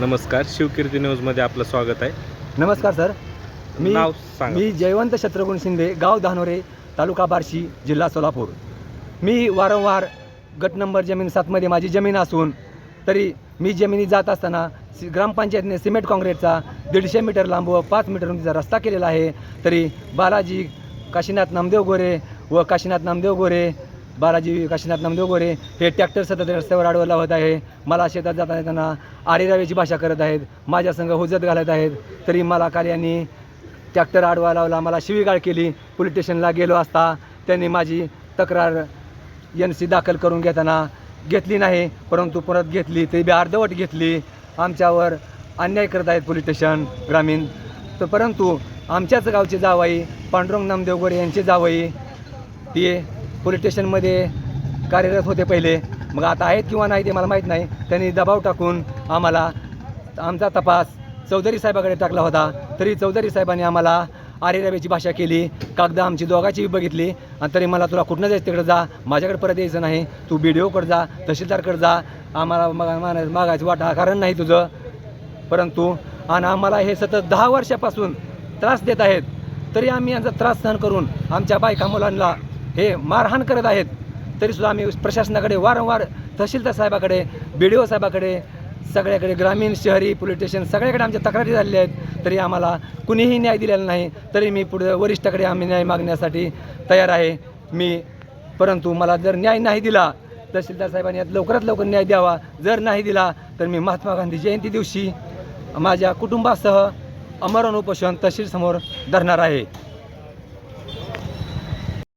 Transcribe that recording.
नमस्कार शिवकीर्ती न्यूजमध्ये आपलं स्वागत आहे. नमस्कार सर. मी नाव सांगा. मी जयवंत शत्रुघ्न शिंदे गाव धानोरे तालुका बार्शी जिल्हा सोलापूर. मी वारंवार गट नंबर जमीन सातमध्ये माझी जमीन असून तरी मी जमिनी जात असताना सि ग्रामपंचायतने सिमेंट काँक्रीटचा दीडशे मीटर लांब व पाच मीटर उंचीचा रस्ता केलेला आहे. तरी बालाजी काशीनाथ नामदेव गोरे व काशीनाथ नामदेव गोरे बालाजी काशीनाथ नामदेव गोरे हे ट्रॅक्टर सतत रस्त्यावर अडवला होत आहे मला शेतात जाता येताना आरेरावेची भाषा करत आहेत. माझ्या संघ हुजत घालत आहेत. तरी मला काल यांनी ट्रॅक्टर आडवा लावला. मला शिवीगाळ केली. पोलीस स्टेशनला गेलो असता त्यांनी माझी तक्रार एन सी दाखल करून घेताना घेतली नाही. परंतु परत घेतली. ते बी अर्धवट घेतली. आमच्यावर अन्याय करत आहेत पोलीस स्टेशन ग्रामीण. तर परंतु आमच्याच गावचे जावाई पांडुरंग नामदेव गोरे यांचे जावई ते पोलीस स्टेशनमध्ये कार्यरत होते पहिले. मग आता आहेत किंवा नाही ते मला माहीत नाही. त्यांनी दबाव टाकून आम्हाला आमचा तपास चौधरी साहेबाकडे टाकला होता. तरी चौधरी साहेबांनी आम्हाला आरेरावेची भाषा केली. कागदं आमची दोघाची बघितली. आणि तरी मला तुला कुठनं जायचं तिकडं जा? माझ्याकडे परत यायचं नाही. तू बी डी ओकडे जा तहसीलदारकडे जा. आम्हाला मग माना- मागायचं वाटा. कारण नाही तुझं. परंतु आणि आम्हाला हे सतत दहा वर्षापासून त्रास देत आहेत. तरी आम्ही यांचा त्रास सहन करून आमच्या बायका मुलांना हे मारहाण करत आहेत. तरीसुद्धा आम्ही प्रशासनाकडे वारंवार तहसीलदार साहेबाकडे बी डी ओ साहेबाकडे सगळ्याकडे ग्रामीण शहरी पोलीस स्टेशन सगळ्याकडे आमच्या तक्रारी झालेल्या आहेत. तरी आम्हाला कुणीही न्याय दिलेला नाही. तरी मी पुढे वरिष्ठाकडे आम्ही न्याय मागण्यासाठी तयार आहे. मी परंतु मला जर न्याय नाही दिला तहसीलदार साहेबांनी यात लवकरात लवकर न्याय द्यावा. जर नाही दिला तर मी महात्मा गांधी जयंती दिवशी माझ्या कुटुंबासह अमरण उपोषण तहसीलसमोर धरणार आहे.